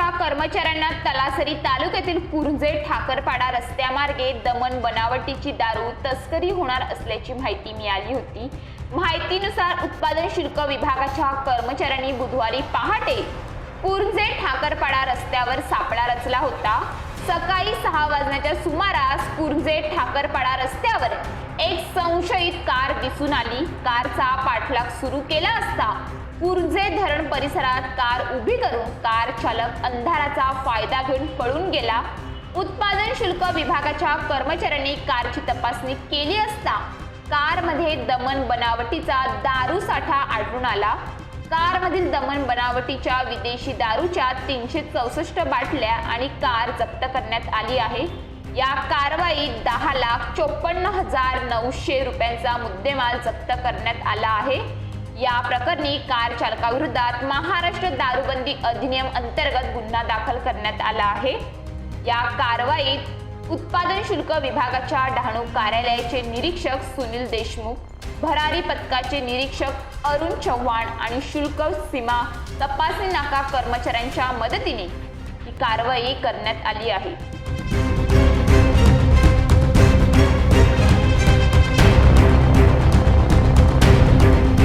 पोलिसांच्या कर्मचाऱ्यांना तलासरी तालुक्यातील पुरंजे ठाकरपाडा रस्त्यामार्गे दमन बनावटीची दारू तस्करी होणार असल्याची माहिती मिळाली होती. माहितीनुसार उत्पादन शुल्क विभागाच्या कर्मचाऱ्यांनी बुधवारी पहाटे पुरंजे ठाकरपाडा रस्त्यावर सापळा रचला होता. सकाळी सहा वाजण्याच्या सुमारास पुरंजे ठाकरपाडा रस्त्या कार दिसून आली. कारचा पाठलाग सुरू केला असता कुर्जे धरण परिसरात कार उभी करून कार चालक अंधाराचा फायदा घेऊन पळून गेला. उत्पादन शुल्क विभागाच्या कर्मचाऱ्यांनी कारची तपासणी केली असता कारमध्ये दमन बनावटीचा दारू साठा आढळून आला. कारमधील दमन बनावटीच्या विदेशी दारूच्या तीनशे चौसष्ट बाटल्या आणि कार जप्त करण्यात आली आहे. या कारवाईत दहा लाख चोपन्न हजार नऊशे रुपयांचा मुद्देमाल जप्त करण्यात आला आहे. या प्रकरणी कार चालकाविरोधात महाराष्ट्र दारूबंदी अधिनियम अंतर्गत गुन्हा दाखल करण्यात आला आहे. या कारवाईत उत्पादन शुल्क विभागाच्या डहाणू कार्यालयाचे निरीक्षक सुनील देशमुख भरारी पथकाचे निरीक्षक अरुण चव्हाण आणि शुल्क सीमा तपासणी नाका कर्मचाऱ्यांच्या मदतीने ही कारवाई करण्यात आली आहे.